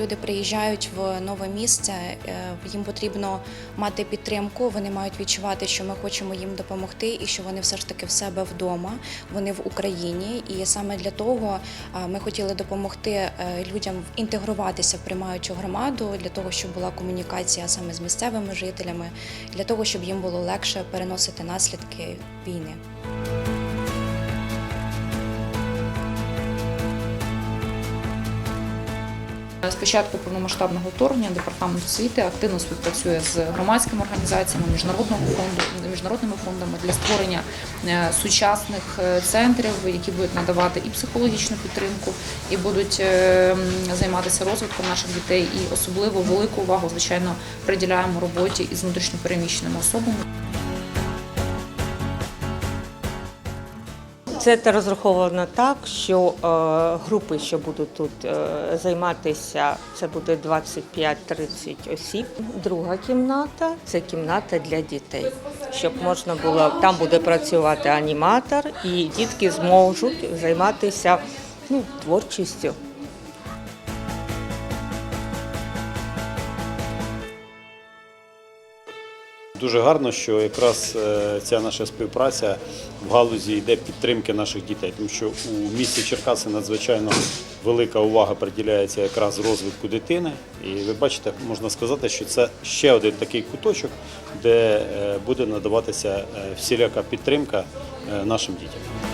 люди приїжджають в нове місце, е, їм потрібно мати підтримку. Вони мають відчувати, що ми хочемо їм допомогти, і що вони все ж таки в себе вдома, вони в Україні. І саме для того ми хотіли допомогти е, людям інтегруватися в приймаючу громаду, для того, щоб була комунікація саме з місцевими жителями, для того, щоб їм було легше переносити наслідки війни. З початку повномасштабного вторгнення департамент освіти активно співпрацює з громадськими організаціями міжнародного фонду міжнародними фондами для створення е, сучасних е, центрів, які будуть надавати і психологічну підтримку, і будуть е, займатися розвитком наших дітей. І особливо велику увагу, звичайно, приділяємо роботі із внутрішньопереміщеними особами. Це розраховано так, що е, групи, що будуть тут е, займатися, це буде 25-30 осіб. Друга кімната це кімната для дітей, щоб можна було там буде працювати аніматор, і дітки зможуть займатися ну, творчістю. Дуже гарно, що якраз е, ця наша співпраця в галузі йде підтримки наших дітей, тому що у місті Черкаси надзвичайно велика увага приділяється якраз розвитку дитини. І ви бачите, можна сказати, що це ще один такий куточок, де е, буде надаватися е, всіляка підтримка нашим дітям.